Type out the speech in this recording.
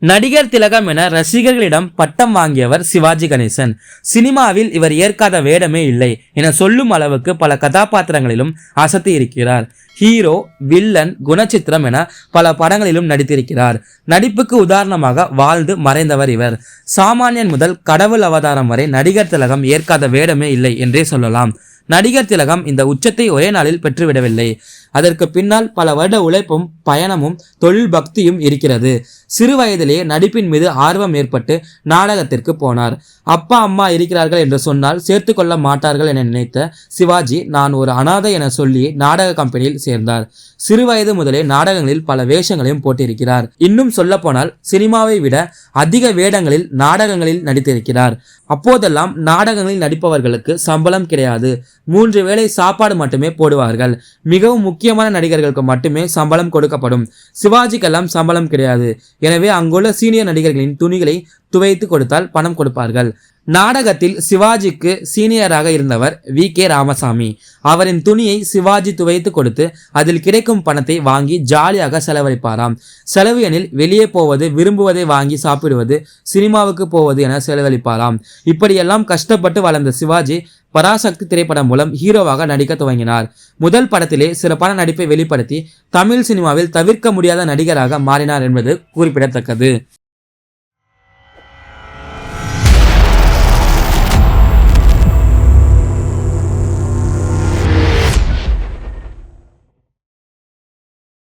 நடிகர் திலகம் என ரசிகர்களிடம் பட்டம் வாங்கியவர் சிவாஜி கணேசன். சினிமாவில் இவர் ஏற்காத வேடமே இல்லை என சொல்லும் அளவுக்கு பல கதாபாத்திரங்களிலும் அசத்தி இருக்கிறார். ஹீரோ வில்லன் குணச்சித்திரம் என பல படங்களிலும் நடித்திருக்கிறார். நடிப்புக்கு உதாரணமாக வாழ்ந்து மறைந்தவர் இவர். சாமானியன் முதல் கடவுள் அவதாரம் வரை நடிகர் திலகம் ஏற்காத வேடமே இல்லை என்றே சொல்லலாம். நடிகர் திலகம் இந்த உச்சத்தை ஒரே நாளில் பெற்றுவிடவில்லை. அதற்கு பின்னால் பல வருட உழைப்பும் பயணமும் தொழில் பக்தியும் இருக்கிறது. சிறு வயதிலேயே நடிப்பின் மீது ஆர்வம் ஏற்பட்டு நாடகத்திற்கு போனார். அப்பா அம்மா இருக்கிறார்கள் என்று சொன்னால் சேர்த்து கொள்ள மாட்டார்கள் என நினைத்த சிவாஜி நான் ஒரு அனாதை என சொல்லி நாடக கம்பெனியில் சேர்ந்தார். சிறு வயது முதலே நாடகங்களில் பல வேஷங்களையும் போட்டிருக்கிறார். இன்னும் சொல்ல போனால் சினிமாவை விட அதிக வேடங்களில் நாடகங்களில் நடித்திருக்கிறார். அப்போதெல்லாம் நாடகங்களில் நடிப்பவர்களுக்கு சம்பளம் கிடையாது. மூன்று வேளை சாப்பாடு மட்டுமே போடுவார்கள். மிகவும் முக்கியமான நடிகர்களுக்கு மட்டுமே சம்பளம் கொடுக்கப்படும். சிவாஜிக்கெல்லாம் சம்பளம் கிடையாது. எனவே அங்குள்ள சீனியர் நடிகர்களின் துணிகளை துவைத்து கொடுத்தால் பணம் கொடுப்பார்கள். நாடகத்தில் சிவாஜிக்கு சீனியராக இருந்தவர் வி கே ராமசாமி. அவரின் துணியை சிவாஜி துவைத்து கொடுத்து அதில் கிடைக்கும் பணத்தை வாங்கி ஜாலியாக செலவழிப்பாராம். செலவு எனில் வெளியே போவது விரும்புவதை வாங்கி சாப்பிடுவது சினிமாவுக்கு போவது என செலவழிப்பாராம். இப்படியெல்லாம் கஷ்டப்பட்டு வளர்ந்த சிவாஜி பராசக்தி திரைப்படம் மூலம் ஹீரோவாக நடிக்க துவங்கினார். முதல் படத்திலே சிறப்பான நடிப்பை வெளிப்படுத்தி தமிழ் சினிமாவில் தவிர்க்க முடியாத நடிகராக மாறினார் என்பது குறிப்பிடத்தக்கது.